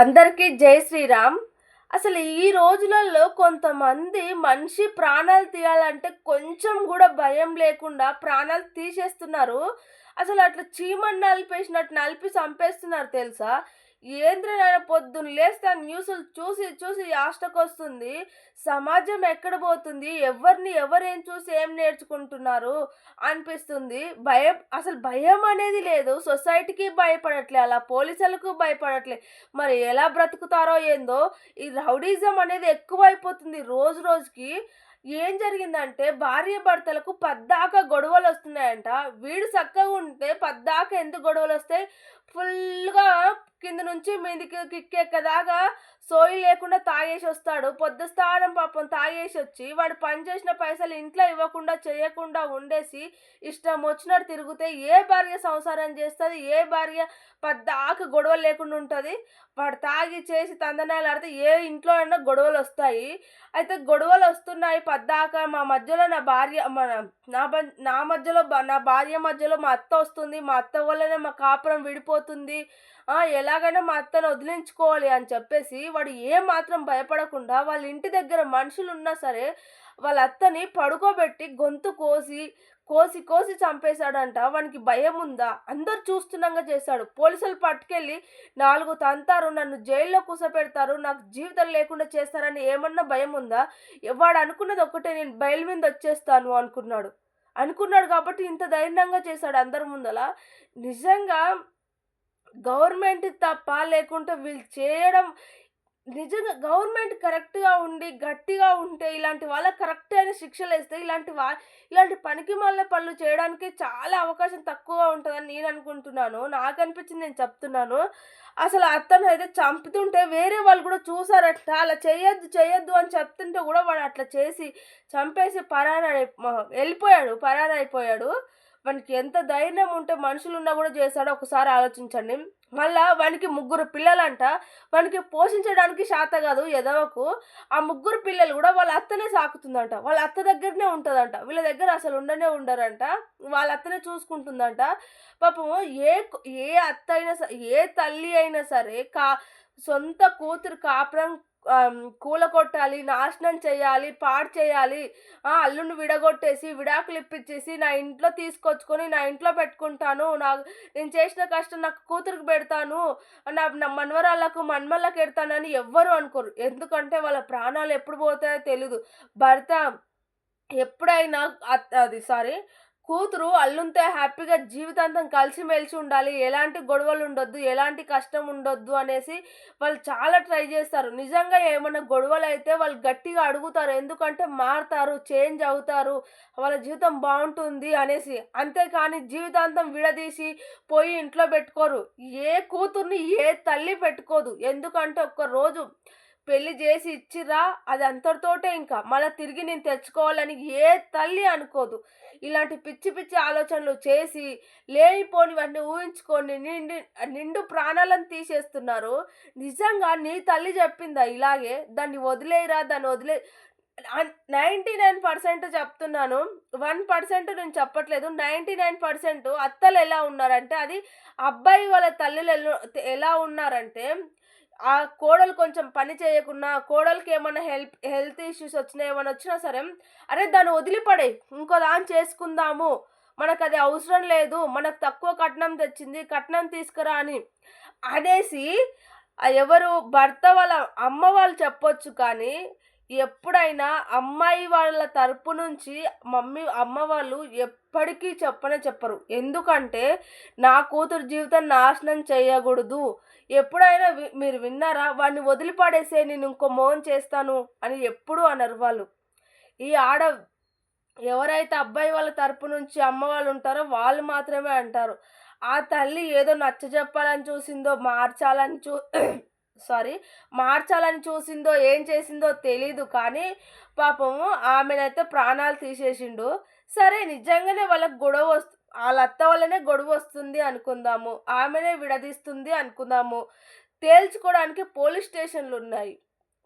అందరికీ జై శ్రీరామ్. అసలు ఈ రోజులలో కొంతమంది మనిషి ప్రాణాలు తీయాలంటే కొంచెం కూడా భయం లేకుండా ప్రాణాలు తీసేస్తున్నారు. అసలు అట్లా చీమని నలిపేసినట్టు నలిపి చంపేస్తున్నారు తెలుసా? ఏంద్రనైనా పొద్దున్న లేస్తే న్యూస్లు చూసి చూసి యాస్టకు వస్తుంది. సమాజం ఎక్కడ పోతుంది? ఎవరిని ఎవరేం చూసి ఏం నేర్చుకుంటున్నారు? అనిపిస్తుంది. భయం అసలు భయం అనేది లేదు. సొసైటీకి భయపడట్లే అలా పోలీసులకు భయపడట్లే. మరి ఎలా బ్రతుకుతారో ఏందో ఈ రౌడీజం అనేది ఎక్కువైపోతుంది రోజు రోజుకి. ఏం జరిగిందంటే భార్య భర్తలకు పద్దాక గొడవలు వస్తున్నాయంట. వీడు చక్కగా ఉంటే పద్దాక ఎందుకు గొడవలు వస్తాయి? ఫుల్గా కింద నుంచి మీదికి కిక్కెక్కదాకా సోయి లేకుండా తాగేసి వస్తాడు. పొద్దు స్థానం పాపం తాగేసి వచ్చి వాడు పని చేసిన పైసలు ఇంట్లో ఇవ్వకుండా చేయకుండా ఉండేసి ఇష్టం వచ్చినట్టు తిరిగితే ఏ భార్య సంసారం చేస్తుంది? ఏ భార్య పద్దాక గొడవలు లేకుండా ఉంటుంది? వాడు తాగి చేసి తందనాలు ఆడితే ఏ ఇంట్లో అయినా గొడవలు వస్తాయి. అయితే గొడవలు వస్తున్నాయి పద్దాక. మా మధ్యలో నా భార్య మన నా నా మధ్యలో నా భార్య మధ్యలో మా అత్త వస్తుంది. మా అత్త వల్లనే మా కాపురం విడిపోతుంది. ఎలా ఎలాగైనా మా అత్తను వదిలించుకోవాలి అని చెప్పేసి వాడు ఏమాత్రం మాత్రం భయపడకుండా వాళ్ళ ఇంటి దగ్గర మనుషులు ఉన్నా సరే వాళ్ళ అత్తని పడుకోబెట్టి గొంతు కోసి కోసి కోసి చంపేశాడంట. వానికి భయం ఉందా? అందరు చూస్తుండగా చేశాడు. పోలీసులు పట్టుకెళ్ళి నాలుగు తంతారు నన్ను జైల్లో కూసపెడతారు నాకు జీవితం లేకుండా చేస్తారని ఏమన్నా భయం ఉందా? వాడు అనుకున్నది ఒకటే నేను బయలు మీద వచ్చేస్తాను అనుకున్నాడు. అనుకున్నాడు కాబట్టి ఇంత ధైర్యంగా చేశాడు అందరి ముందల. నిజంగా గవర్నమెంట్ తప్ప లేకుంటే వీళ్ళు చేయడం నిజంగా గవర్నమెంట్ కరెక్ట్గా ఉండి గట్టిగా ఉంటే ఇలాంటి వాళ్ళకి కరెక్ట్ అయిన శిక్షలు వేస్తే ఇలాంటి వా ఇలాంటి పనికి మళ్ళీ పనులు చేయడానికి చాలా అవకాశం తక్కువగా ఉంటుందని నేను అనుకుంటున్నాను. నాకు అనిపించింది నేను చెప్తున్నాను. అసలు అతను అయితే చంపుతుంటే వేరే వాళ్ళు కూడా చూసారట అలా చేయొద్దు చేయొద్దు అని చెప్తుంటే కూడా వాడు అట్లా చేసి చంపేసి పరారై వెళ్ళిపోయాడు పరారైపోయాడు. వానికి ఎంత ధైర్యం ఉంటే మనుషులు ఉన్నా కూడా చేశాడో ఒకసారి ఆలోచించండి. మళ్ళా వానికి ముగ్గురు పిల్లలంట వానికి పోషించడానికి శాత కాదు ఎదవకు ఆ ముగ్గురు పిల్లలు కూడా వాళ్ళ అత్తనే సాకుతుందంట. వాళ్ళ అత్త దగ్గరనే ఉంటుందంట. వీళ్ళ దగ్గర అసలు ఉండనే ఉండరంట. వాళ్ళ అత్తనే చూసుకుంటుందంట. పాపము ఏ ఏ అత్త అయినా సరే ఏ తల్లి అయినా సరే కా సొంత కూతురు కాపురం కూలగొట్టాలి నాశనం చేయాలి పాడు చేయాలి. అల్లుని విడగొట్టేసి విడాకులు ఇప్పించేసి నా ఇంట్లో తీసుకొచ్చుకొని నా ఇంట్లో పెట్టుకుంటాను. నా నేను చేసిన కష్టం నాకు కూతురికి పెడతాను. నా నా మనవరాళ్ళకు మన్మళ్ళకి ఎడతానని ఎవ్వరు అనుకోరు. ఎందుకంటే వాళ్ళ ప్రాణాలు ఎప్పుడు పోతాయో తెలియదు భర్త ఎప్పుడైనా అది సారీ కూతురు అల్లుంతో హ్యాపీగా జీవితాంతం కలిసిమెలిసి ఉండాలి. ఎలాంటి గొడవలు ఉండొద్దు ఎలాంటి కష్టం ఉండొద్దు అనేసి వాళ్ళు చాలా ట్రై చేస్తారు. నిజంగా ఏమైనా గొడవలు అయితే వాళ్ళు గట్టిగా అడుగుతారు. ఎందుకంటే మారుతారు చేంజ్ అవుతారు వాళ్ళ జీవితం బాగుంటుంది అనేసి. అంతేకాని జీవితాంతం విడదీసి పోయి ఇంట్లో పెట్టుకోరు. ఏ కూతుర్ని ఏ తల్లి పెట్టుకోదు. ఎందుకంటే ఒక్క రోజు పెళ్ళి చేసి ఇచ్చిరా అది అంతటితోటే ఇంకా. మళ్ళీ తిరిగి నేను తెచ్చుకోవాలని ఏ తల్లి అనుకోదు. ఇలాంటి పిచ్చి పిచ్చి ఆలోచనలు చేసి లేనిపోనివన్నీ ఊహించుకొని నిండి నిండు ప్రాణాలను తీసేస్తున్నారు. నిజంగా నీ తల్లి చెప్పిందా ఇలాగే? దాన్ని వదిలేయరా దాన్ని వదిలే నైంటీ నైన్ పర్సెంట్ చెప్తున్నాను. వన్ పర్సెంట్ నేను చెప్పట్లేదు. నైంటీ నైన్ పర్సెంట్ అత్తలు ఎలా ఉన్నారంటే అది అబ్బాయి వాళ్ళ తల్లులు ఎలా- ఎలా ఉన్నారంటే ఆ కోడలు కొంచెం పని చేయకున్నా కోడలికి ఏమైనా హెల్ప్ హెల్త్ ఇష్యూస్ వచ్చినా ఏమైనా వచ్చినా సరే అరే దాన్ని వదిలిపడే ఇంకో దాన్ని చేసుకుందాము. మనకు అది అవసరం లేదు మనకు తక్కువ కట్నం తెచ్చింది కట్నం తీసుకురా అని అనేసి ఎవరు భర్త వాళ్ళ అమ్మ వాళ్ళు చెప్పొచ్చు కానీ ఎప్పుడైనా అమ్మాయి వాళ్ళ తరపు నుంచి మమ్మీ అమ్మ వాళ్ళు ఎప్పటికీ చెప్పనే చెప్పరు. ఎందుకంటే నా కూతురు జీవితం నాశనం చేయకూడదు. ఎప్పుడైనా మీరు విన్నారా? వాడిని వదిలిపడేసే నేను ఇంకో మోహన్ చేస్తాను అని ఎప్పుడూ అనరు వాళ్ళు. ఈ ఆడ ఎవరైతే అబ్బాయి వాళ్ళ తరపు నుంచి అమ్మ వాళ్ళు ఉంటారో వాళ్ళు మాత్రమే అంటారు. ఆ తల్లి ఏదో నచ్చ చెప్పాలని చూసిందో మార్చాలని చూ సారీ మార్చాలని చూసిందో ఏం చేసిందో తెలీదు కానీ పాపము ఆమెనైతే ప్రాణాలు తీసేసిండు. సరే నిజంగానే వాళ్ళకి గొడవ వస్తు వాళ్ళ అత్త వల్లనే గొడవ వస్తుంది అనుకుందాము. ఆమెనే విడదీస్తుంది అనుకుందాము. తేల్చుకోవడానికి పోలీస్ స్టేషన్లు ఉన్నాయి.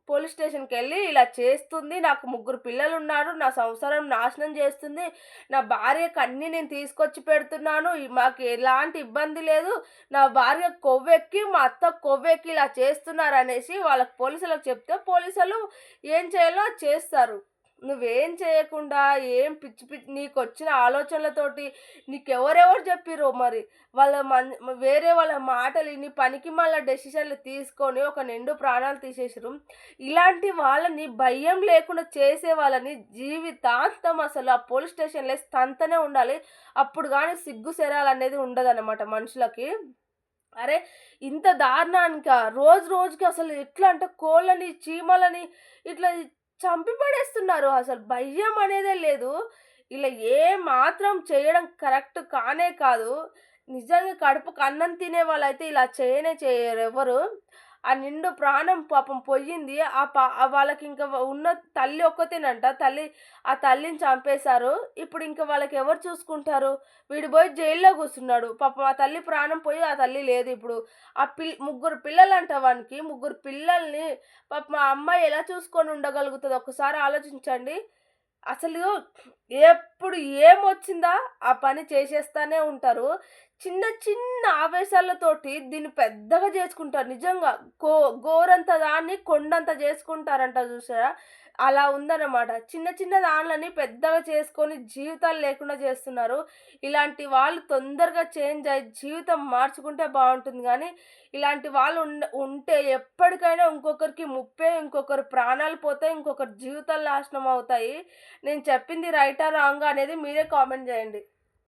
పోలీస్ స్టేషన్కి వెళ్ళి ఇలా చేస్తుంది. నాకు ముగ్గురు పిల్లలు ఉన్నారు నా సంసారం నాశనం చేస్తుంది. నా భార్యకు అన్నీ నేను తీసుకొచ్చి పెడుతున్నాను. మాకు ఎలాంటి ఇబ్బంది లేదు. నా భార్య కొవ్వెక్కి, మా అత్త కొవ్వెక్కి ఇలా చేస్తున్నారు అనేసి వాళ్ళకి పోలీసులకు చెప్తే పోలీసులు ఏం చేయాలో చేస్తారు. నువ్వేం చేయకుండా ఏం పిచ్చి పిచ్చి నీకు వచ్చిన ఆలోచనలతోటి నీకెవరెవరు చెప్పిరో మరి. వాళ్ళ మన్ వేరే వాళ్ళ మాటలు ఇన్ని పనికి మళ్ళీ డెసిషన్‌లు తీసుకొని ఒక నిండు ప్రాణాలు తీసేసారు ఇలాంటి వాళ్ళని భయం లేకుండా చేసే వాళ్ళని జీవితాంతం అసలు ఆ పోలీస్ స్టేషన్‌లో ఏసి తంతనే ఉండాలి. అప్పుడు కానీ సిగ్గు అనేది ఉండదనమాట మనుషులకి. అరే! ఇంత దారుణానిక రోజు రోజుకి అసలు ఎట్లా అంటే కోళ్ళని, చీమలని ఇట్లా చంపి పడేస్తున్నారు. అసలు భయం అనేదే లేదు. ఇలా ఏమాత్రం చేయడం కరెక్ట్ కానే కాదు. నిజంగా కడుపుకు అన్నం తినే వాళ్ళైతే ఇలా చేయనే చేయరు ఎవ్వరు. ఆ నిండు ప్రాణం పాపం పోయింది. ఆ పా వాళ్ళకి ఇంకా ఉన్న తల్లి ఒక్కతేనంట. తల్లి ఆ తల్లిని చంపేశారు. ఇప్పుడు ఇంకా వాళ్ళకి ఎవరు చూసుకుంటారు? వీడు పోయి జైల్‌లో కూర్చున్నాడు. పాపం ఆ తల్లి ప్రాణం పోయి ఆ తల్లి లేదు ఇప్పుడు. ఆ పిల్ ముగ్గురు పిల్లలంట వానికి. ముగ్గురు పిల్లల్ని పాపం ఆ అమ్మాయి ఎలా చూసుకొని ఉండగలుగుతుంది ఒక్కసారి ఆలోచించండి. అసలు ఎప్పుడు ఏమొచ్చిందా ఆ పని చేసేస్తానే ఉంటారు. చిన్న చిన్న ఆవేశాలతోటి దీన్ని పెద్దగా చేసుకుంటారు. నిజంగా గో గోరంత దాన్ని కొండంత చేసుకుంటారంట చూసారా? అలా ఉందన్నమాట. చిన్న చిన్న దానిలని పెద్దగా చేసుకొని జీవితాలు లేకుండా చేస్తున్నారు. ఇలాంటి వాళ్ళు తొందరగా చేంజ్ అయ్యి జీవితం మార్చుకుంటే బాగుంటుంది కానీ ఇలాంటి వాళ్ళు ఉంటే ఎప్పటికైనా ఇంకొకరికి ముప్పే, ఇంకొకరు ప్రాణాలు పోతాయి. ఇంకొకరి జీవితాలు నాశనం అవుతాయి. నేను చెప్పింది రైటా? రాంగ్ అనేది మీరే కామెంట్ చేయండి.